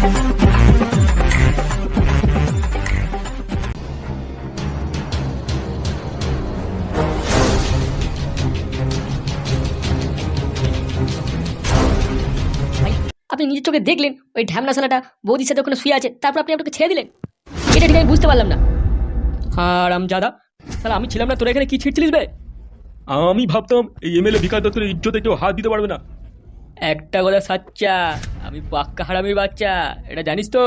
আপনি নিজের চোখে দেখলেন ওই ঢ্যামনা সালাটা বৌদির সাথে ওখানে শুয়ে আছে তারপর আপনি আপনাকে ছেড়ে দিলেন। এটা ঠিক আমি বুঝতে পারলাম না। হারাম জাদা। তাহলে আমি ছিলাম না তোরা এখানে কি ছিটছিলিস বে? আমি ভাবতাম এই এমএলএ বিকাশ দত্তের ইজ্জতে কেউ হাত দিতে পারবে না। একটা কথা সাচ্চা। আমি পাক্কা হারামির বাচ্চা এটা জানিস তো?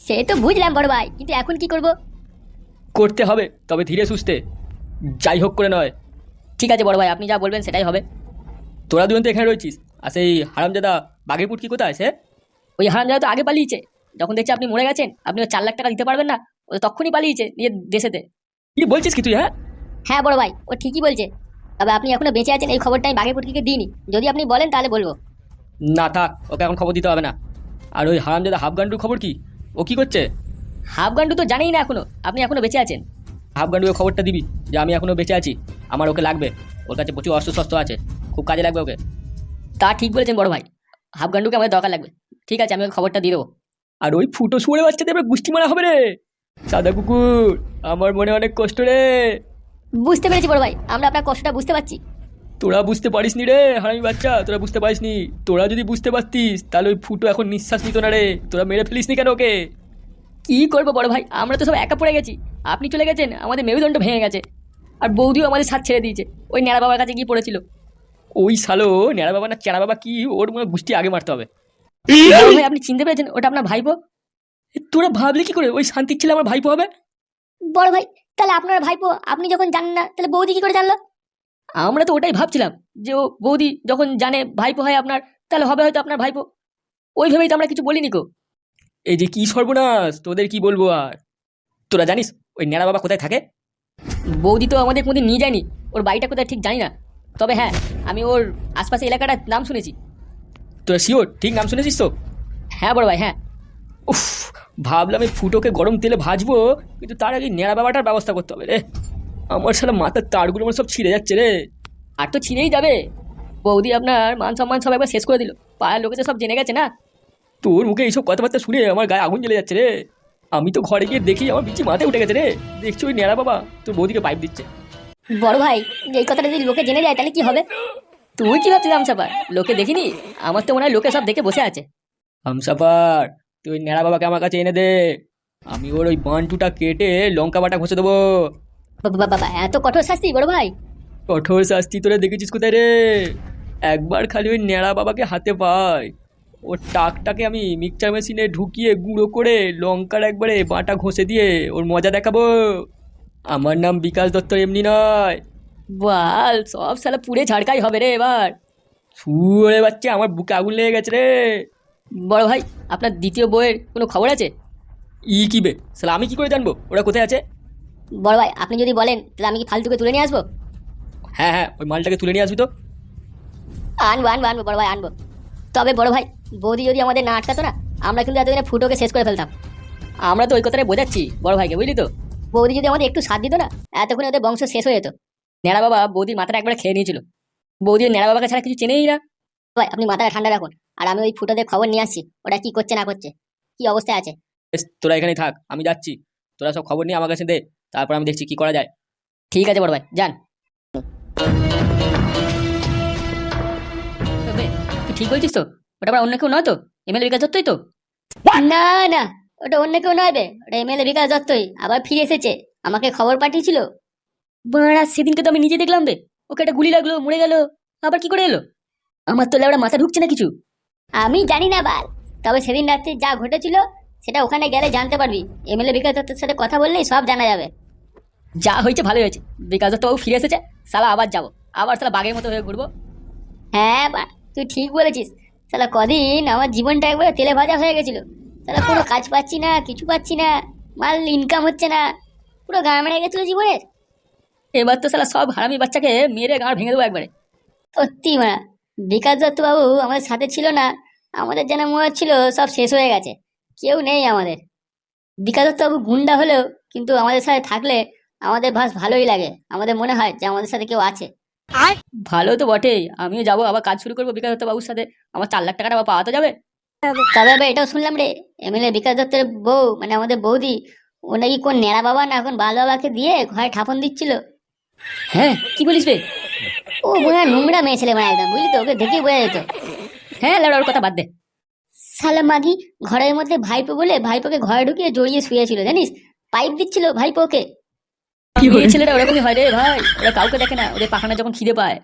সে তো বুঝলাম বড় ভাই কিন্তু এখন কি করব? করতে হবে তবে ধীরে সুস্থে। যাই হোক করে নয়। ঠিক আছে বড় ভাই আপনি যা বলবেন সেটাই হবে। তোরা দুজন তো এখানে রয়েছিস আর সেই হারামজাদা বাঘের পুটকি কোথায় সে? ওই হারামজাদা তো আগে পালিয়েছে। যখন দেখছি আপনি মরে গেছেন আপনি চার লাখ টাকা দিতে পারবেন না ও তখনই পালিয়েছে নিজের দেশেতে। কি বলছিস কি তুই হ্যাঁ? হ্যাঁ বড় ভাই ও ঠিকই বলছে। তবে আপনি এখনও বেঁচে আছেন এই খবরটা আমি বাঘের পুটকিকে দিইনি। যদি আপনি বলেন তাহলে বলব। না থাক ওকে এখন খবর দিতে হবে না। আর ওই হারামজাদা হাফগান্ডুর খবর কি? ও কি করছে? হাফগান্ডু তো জানেই না এখনও। আপনি এখনও বেঁচে আছেন। হাফগান্ডুকে খবরটা দিবি যে আমি এখনও বেঁচে আছি। আমার ওকে লাগবে। ওর কাছে প্রচুর অস্ত্র শস্ত্র আছে। খুব কাজে লাগবে ওকে। তা ঠিক বলেছেন বড় ভাই। হাফগান্ডুকে আমাদের দরকার লাগবে। ঠিক আছে আমি ওকে খবরটা দিয়ে দেবো। আর ওই ফুটো শুয়ে বাচ্চাদের এবার গুষ্টি মারা হবে রে। সাদা কুকুর আমার মনে অনেক কষ্ট রে। বুঝতে পেরেছি বড় ভাই। আমরা আপনার কষ্টটা বুঝতে পারছি। তোরা বুঝতে পারিস নি রে হারামি বাচ্চা তোরা বুঝতে পারিস নি তোরা যদি বুঝতে পারতিস তাহলে ওই ফুটো এখন নিঃশ্বাস নিত না রে। তোরা মেরে ফেলিস নি কেন ওকে? কি করব বড় ভাই? আমরা তো সব একা পড়ে গেছি। আপনি চলে গেছেন আমাদের মেরুদণ্ড ভেঙে গেছে। আর বৌদিও আমাদের সাথ ছেড়ে দিয়েছে। ওই ন্যাড়া বাবার কাছে গিয়ে পড়েছিল। ওই সালো ন্যাড়া বাবা না চেড়া বাবা কি? ওর মনে গুষ্টি আগে মারতে হবে। বড় ভাই আপনি চিনতে পেরেছেন? ওটা আপনার ভাইপো? তোরা ভাবলি কি করে? ওই শান্তির ছেলে আমার ভাইপো হবে? বড় ভাই তাহলে আপনার ভাইপো? আপনি যখন জানেন না তাহলে বৌদি কি করে জানলো? আমরা তো ওটাই ভাবছিলাম যে ও বৌদি যখন জানে ভাইপো হয় আপনার তাহলে হবে হয়তো আপনার ভাইপো। ওই ভেবেই তো আমরা কিছু বলিনি কো এই যে কি সর্বনাশ তোদের কি বলব আর? তোরা জানিস ওই ন্যাড়া বাবা কোথায় থাকে? বৌদি তো আমাদের কোনোদিন নিয়ে যায়নি ওর বাড়িটা কোথায় ঠিক জানি না। তবে হ্যাঁ আমি ওর আশপাশে এলাকাটার নাম শুনেছি। তোরা শিওর ঠিক নাম শুনেছিস তো? হ্যাঁ বড় ভাই হ্যাঁ। উফ ভাবলাম এই ফুটোকে গরম তেলে ভাজবো কিন্তু তার আগে নেড়া বাবাটার ব্যবস্থা করতে হবে রে। আমার সালা মাথার তারগুলো আমার সব ছিঁড়ে যাচ্ছে রে। আর তো ছিঁড়েই যাবে। বৌদি আপনার মান সম্মান সব একবার শেষ করে দিল। পাড়ার লোকে তো সব জেনে গেছে না? তোর মুখে এইসব কথাবার্তা শুনে আমার গায়ে আগুন জ্বলে যাচ্ছে রে। আমি তো ঘরে গিয়ে দেখি আমার বিচি মাথায় উঠে গেছে রে। দেখছি ওই নেড়া বাবা তোর বৌদিকে পাইপ দিচ্ছে। বড় ভাই এই কথাটা যদি লোকে জেনে যায় তাহলে কি হবে? তুই কি ভাবছিস আমসাপার লোকে দেখিনি? আমার তো মনে হয় লোকে সব দেখে বসে আছে। হামসাফার তুই ওই নেড়া বাবাকে আমার কাছে এনে দে। আমি ওর ওই বান্টুটা কেটে লঙ্কা বাটা ঘষে দেবো। বাবা এত কঠোর শাস্তি বড় ভাই। কঠোর শাস্তি তোরা দেখেছিস কোথায় রে? একবার খালি ওই নেড়া বাবাকে হাতে পাই ওর টাকটাকে আমি মিক্সচার মেশিনে ঢুকিয়ে গুঁড়ো করে লঙ্কার একবারে বাটা ঘষে দিয়ে ওর মজা দেখাবো। আমার নাম বিকাশ দত্ত এমনি নয়। বাল সব সালা পুড়ে ঝাড়কাই হবে রে এবার। সুরে বাচ্চা আমার বুকে আগুন লেগে গেছে রে। বড় ভাই আপনার দ্বিতীয় বইয়ের কোনো খবর আছে? ই কি বে? সালা আমি কি করে জানব? ওরা কোথায় আছে? বড় ভাই আপনি যদি বলেন তাহলে আমি কি ফালতুকে তুলে নিয়ে আসব? হ্যাঁ হ্যাঁ ওই মালটাকে তুলে নিয়ে আসবি তো। আনব আনব আনব বড় ভাই আনব। তবে বড় ভাই বৌদি যদি আমাদের না আটকাতো না আমরা কিন্তু এতদিনে ফুটোকে শেষ করে ফেলতাম। আমরা তো ওই কথাটাই বোঝাচ্ছি বড় ভাইকে বুঝলি তো? বৌদি যদি আমাদের একটু সাথ দিত না এতক্ষণে ওদের বংশ শেষ হয়ে যেত। নেড়া বাবা বৌদির মাথাটা একবার খেয়ে নিয়েছিল। বৌদি নেড়া বাবাকে ছাড়া কিছু চেনেই না। ভাই আপনি মাথাটা ঠান্ডা রাখুন আর আমি ওই ফুটোদের খবর নিয়ে আসছি ওটা কি করছে না করছে কি অবস্থায় আছে? তোরা এখানেই থাক আমি যাচ্ছি। তোরা সব খবর নিয়ে আমার কাছে দে। তারপর আমি দেখছি কি করা যায়। ঠিক আছে বড় ভাই যান। তুই ঠিক বলছিস তো? ওটা আবার অন্য কেউ নয় তো? এমএলএ বিকাশ দত্তই তো? না না ওটা অন্য কেউ নয় বে ওটা এমএলএ বিকাশ দত্তই। আবার ফিরে এসেছে। আমাকে খবর পাঠিয়েছিল। বাড়া সেদিনকে তো আমি নিজে দেখলাম বে ওকে একটা গুলি লাগল মরে গেল। আবার কি করে এলো? আমার তো লেবড়া মাথা ঢুকছে না কিছু। আমি জানি না বাল। তবে সেদিন রাত্রে যা ঘটেছিল সেটা ওখানে গেলে জানতে পারবি। এমএলএ বিকাশ দত্তের সাথে কথা বললেই সব জানা যাবে। যা হয়েছে ভালোই হয়েছে। বিকাশ দত্ত বাবু ফিরে এসেছে। সালা আবার যাব। আবার সালা বাঘের মতো হয়ে ঘুরবো। হ্যাঁ বা তুই ঠিক বলেছিস। সালা কদিন আমার জীবনটা একবারে তেলে ভাজা হয়ে গেছিল। সালা কোনো কাজ পাচ্ছি না কিছু পাচ্ছি না। মাল ইনকাম হচ্ছে না। পুরো গা মেরে গেছিল জীবনের এবার তো সালা সব হারামি বাচ্চাকে মেরে গাঁড় ভেঙে দেবো একবারে। সত্যি মা বিকাশ দত্ত বাবু আমাদের সাথে ছিল না। আমাদের যেন মনে হচ্ছিল সব শেষ হয়ে গেছে। কেউ নেই আমাদের। বিকাশ দত্ত বাবু গুন্ডা হলেও কিন্তু আমাদের সাথে থাকলে আমাদের ভাস ভালোই লাগে। আমাদের মনে হয় যে আমাদের সাথে কেউ আছে। আর? ভালো তো বটেই। আমিও যাব আবার কাজ শুরু করব বিকাশ দত্ত বাবুর সাথে। আমার চার লাখ টাকাটা আবার পাওয়া তো যাবে। তবে আবার এটাও শুনলাম রে এমএলএ বিকাশ দত্তের বউ মানে আমাদের বৌদি ও নাকি কোন নেড়া বাবা না এখন বাল বাবাকে দিয়ে ঘরে ঠাপন দিচ্ছিল? হ্যাঁ কি বলিস বে ও বোঝা নোংরা মেয়ে ছেলে মানে একদম বুঝলি তো? ওকে দেখেই বোঝা যেত। হ্যাঁ লেওড়া ওর কথা বাদ দে। সালা মাগি ঘরের মধ্যে ভাইপো বলে ভাইপোকে ঘরে ঢুকিয়ে জড়িয়ে শুয়েছিল জানিস? পাইপ দিচ্ছিল ভাইপোকে। ছেলেরা ওরকমই হয় রে ভাই ওরা কাউকে দেখে না ওদের পাখানা যখন খিদে পায়।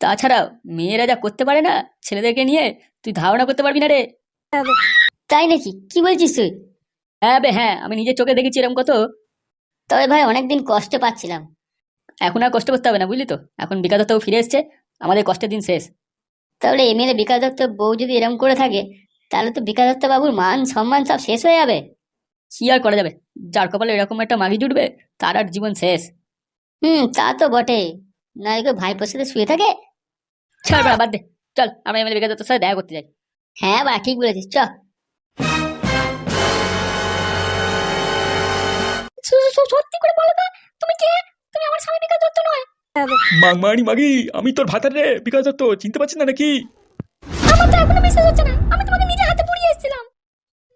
তাছাড়াও মেয়েরা যা করতে পারে না ছেলেদেরকে নিয়ে তুই ধারণা করতে পারবি না রে। তাই নাকি? কি বলছিস তুই? হ্যাঁ বে হ্যাঁ আমি নিজের চোখে দেখেছি এরকম কত। তবে ভাই অনেকদিন কষ্ট পাচ্ছিলাম। এখন আর কষ্ট করতে হবে না বুঝলি তো? এখন বিকাশ দত্তও ফিরে এসছে আমাদের কষ্টের দিন শেষ। তাহলে এমএলএ বিকাশ দত্ত বউ যদি এরকম করে থাকে তাহলে তো বিকাশ দত্ত বাবুর মান সম্মান সব শেষ হয়ে যাবে। কি আর করা যাবে? যার কপালে এরকম একটা মাগি জুটবে তার আর জীবন শেষ। হুম তা তো বটে না একে ভাইপোর সাথে শুয়ে থাকে। ছাড় বাদ দে। চল আমরা এমএলএ বিকাশ দত্তের সাথে দেখা করতে যাই। হ্যাঁ বা ঠিক বলেছিস চ। সত্যি করে বলো তো তুমি কে? তুমি আমার স্বামী বিকাশ দত্ত নয়। মাংমানি মাগি আমি তোর ভাতার রে বিকাশ দত্ত চিনতে পারছিস না নাকি? আমার তো এখনও বিশ্বাস হচ্ছে না। আমি তোমাকে নিজে হাতে পুড়িয়ে এসেছিলাম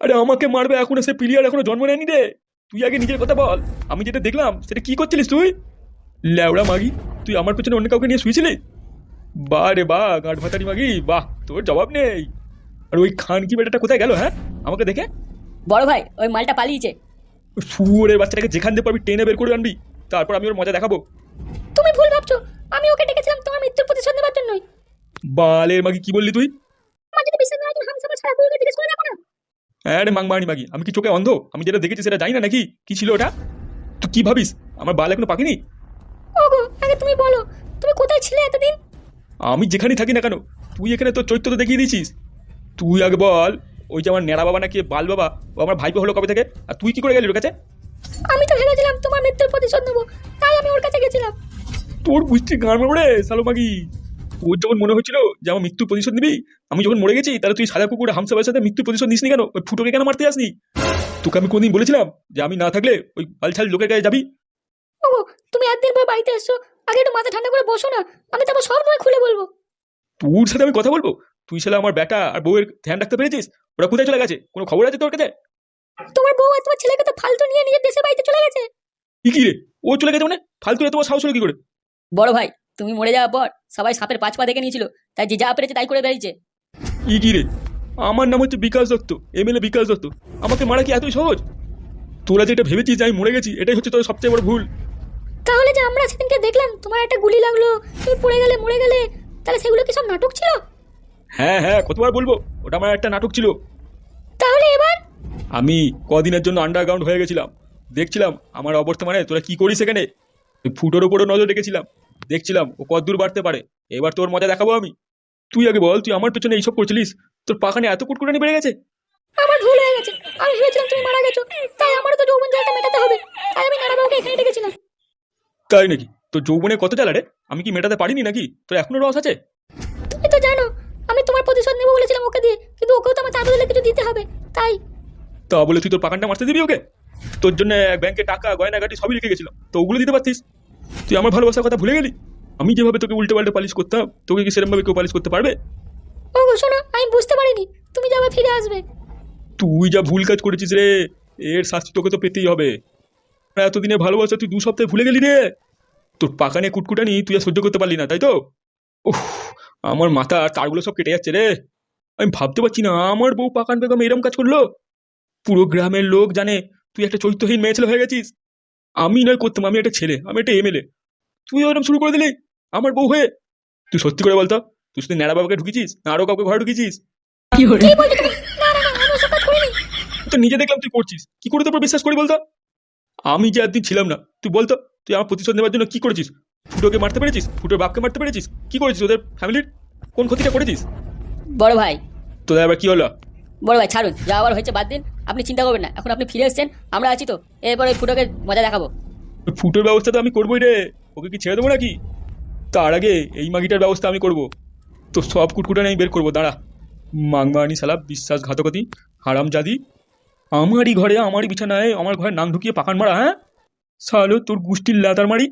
আরে আমাকে মারবে এখনও সে প্লেয়ার এখনও জন্ম নেয়নি রে। তুই আগে নিজের কথা বল। আমি যেটা দেখলাম সেটা কি করছিলিস তুই? ল্যাওড়া মাগি তুই আমার পেছনে অন্য কাউকে নিয়ে শুয়েছিলি? বা রে বা গাঁট ভাতারি মাগি বাহ তোর জবাব নেই। আর ওই খান কি বেটাটা কোথায় গেল হ্যাঁ? আমাকে দেখে? বড় ভাই ওই মালটা পালিয়েছে। শুয়োরের বাচ্চাটাকে যেখান দিয়ে পারবি টেনে বের করে আনবি তারপর আমি ওর মজা দেখাবো। তুমি ভুল ভাবছ। আমি ওকে ডেকেছিলাম তোমার মৃত্যুর প্রতিশোধ নেবার জন্যই। বালের মাগি কি বললি তুই? আমার যদি বিশ্বাস না হয় তুমি হামসাফার ছাড়া পুরোকে জিজ্ঞেস করে দেখো না। হ্যাঁ রে মাংমানি মাগি আমি কি চোখে অন্ধ? আমি যেটা দেখেছি সেটা জানি না নাকি? কি ছিল ওটা? তুই কি ভাবিস? আমার বাল এখনও পাকিনি? ওগো আগে তুমি বলো তুমি কোথায় ছিলে এতদিন? আমি যেখানেই থাকি না কেন তুই এখানে তোর চৈত্র তো দেখিয়ে দিয়েছিস। তুই আগে বল ওই যে আমার নেড়া বাবা নাকি বাল বাবা ও আমার ভাইপো হলো কবে থেকে? আর তুই কি করে গেলি ওর কাছে? আমি তো ভেবেছিলাম তোমার মৃত্যুর প্রতিশোধ নেব তাই আমি ওর কাছে গেছিলাম। তোর বুঝছি গান মারবে সালো মাগি তোর যখন মনে হচ্ছিল যে আমার মৃত্যুর প্রতিশোধ নিবি আমি যখন মরে গেছি তাহলে তুই সাদা কুকুর হামসাবের সাথে মৃত্যুর প্রতিশোধ নিসনি কেন? ওই ফুটোকে কেন মারতে আসনি তোকে আমি কোনদিন বলেছিলাম যে আমি না থাকলে ওই বালছাল লোকের গায়ে যাবি? ওগো তুমি একদিন পর বাড়িতে এসছো আগে একটু মাথা ঠান্ডা করে বসো না আমি তারপর সব নয় খুলে বলব। তোর সাথে আমি কথা বলব? তুই ছেলে আমার বেটা আর বউয়ের ধ্যান রাখতে পেরেছিস? ওরা কোথায় চলে গেছে? কোনো খবর আছে তোর কাছে? তোমার বউ আর তোমার ছেলেকে তো ফালতু নিয়ে নিজের দেশের বাড়িতে চলে গেছে। কি কি রে? ও চলে গেছে মানে? ফালতু রে তোমার সাহস হলো কি করে? বড় ভাই তুমি মরে যাওয়ার পর সবাই সাপের পাঁচ পা দেখে নিয়েছিল তাই যে যা পেরেছে তাই করে বেরিয়েছে ই কি রে? আমার নাম হচ্ছে বিকাশ দত্ত এমএলএ বিকাশ দত্ত। আমাকে মারা কি এতই সহজ? তোরা যেটা ভেবেছিস যে আমি মরে গেছি এটাই হচ্ছে তোর সবচেয়ে বড় ভুল। তাহলে যে আমরা সেদিনকে দেখলাম তোমার একটা গুলি লাগল তুমি পড়ে গেলে মরে গেলে তাহলে সেগুলো কি সব নাটক ছিল? হ্যাঁ হ্যাঁ কতবার বলব ওটা আমার একটা নাটক ছিল। তাহলে এবার? আমি কদিনের জন্য আন্ডারগ্রাউন্ড হয়ে গেছিলাম। দেখছিলাম আমার অবর্তমানে তোরা কি করিস ওই ফুটোর উপরও নজর রেখেছিলাম। দেখছিলাম ও কতদূর বাড়তে পারে। এবার তোর মজা দেখাবো আমি। তুই আগে বল তুই আমার পেছনে এইসব করছিলিস? তোর পাখানে এত কুটকুটানি বেড়ে গেছে? আমার ভুল হয়ে গেছে। আমি ভেবেছিলাম তুমি মারা গেছো। তাই আমারও তো যৌবন জায়গা মেটাতে হবে। তাই আমি নানাবাবুকে এখানে ডেকেছিলাম। তাই নাকি? তোর যৌবনে কত জ্বালা রে? আমি কি মেটাতে পারিনি নাকি? তোর এখনও রস আছে? তুমি তো জানো আমি তোমার প্রতিশোধ নেব বলেছিলাম ওকে দিয়ে কিন্তু ওকেও তো আমার তার বদলে কিছু দিতে হবে। তাই তা বলে তুই তোর পাকানটা মারতে দিবি ওকে? তোর জন্য ব্যাংকে টাকা গয়নাগাটি সবই রেখে গেছিলাম। তো ওগুলো দিতে পারতিস? তুই আমার ভালোবাসার কথা ভুলে গেলি? আমি যেভাবে তোকে উল্টে পাল্টে পালিশ করতাম তোকে কি সেরকমভাবে কেউ পালিশ করতে পারবে? ওগো শোনো আমি বুঝতে পারিনি। তুমি যে আবার ফিরে আসবে। তুই যা ভুল কাজ করেছিস রে এর শাস্তি তোকে তো পেতেই হবে। এতদিনে ভালোবাসা তুই দু সপ্তাহে ভুলে গেলি রে। তোর পাকানে কুটকুটানি তুই আর সহ্য করতে পারলি না তাই তো? উফ আমার মাথা আর তারগুলো সব কেটে যাচ্ছে রে। আমি ভাবতে পারছি না আমার বউ পাকান বেগম এরম কাজ করল। পুরো গ্রামের লোক জানে তুই একটা চরিত্রহীন মেয়ে ছেলে হয়ে গেছিস। আমি নয় করতাম আমি একটা ছেলে আমি একটা এমএলএ। তুই ওরকম শুরু করে দিলি আমার বউ হয়ে। তুই সত্যি করে বলতো তুই শুধু ন্যাড়া বাবাকে ঢুকিয়েছিস না আরও কাউকে ঘরে করিনি তো নিজে দেখলাম তুই করছিস কি করে তোর উপর বিশ্বাস করি বলতো? আমি যে একদিন ছিলাম না তুই বলতো তুই আমার প্রতিশোধ নেওয়ার জন্য কি করেছিস? ফুটোকে মারতে পেরেছিস? ফুটোর বাপকে মারতে পেরেছিস? কি করেছিস ওদের ফ্যামিলির কোন ক্ষতিটা করেছিস? বড় ভাই। তোদের আবার কি হলো? বড় ভাই ছাড়ুন যা আবার হয়েছে বাদ দিন। আপনি চিন্তা করবেন না। এখন আপনি ফিরে এসেছেন আমরা আছি তো। এরপর ওই ফুটোকে মজা দেখাবো। ফুটোর ব্যবস্থা তো আমি করবোই রে। ওকে কি ছেড়ে দেবো নাকি? তার আগে এই মাগিটার ব্যবস্থা আমি করব। তো সব কুটকুটা আমি বের করব দাঁড়া। মাংমানি সালা বিশ্বাসঘাতকতি হারাম জাদি আমারই ঘরে আমারই বিছানায় আমার ঘরে নাং ঢুকিয়ে পাকান মারা হ্যাঁ? সালো তোর গুষ্টির লাতার মারি।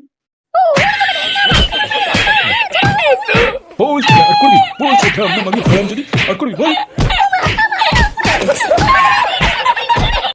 বলছি আর করবি বলছি মাগি হারাম যদি আর করবি বল।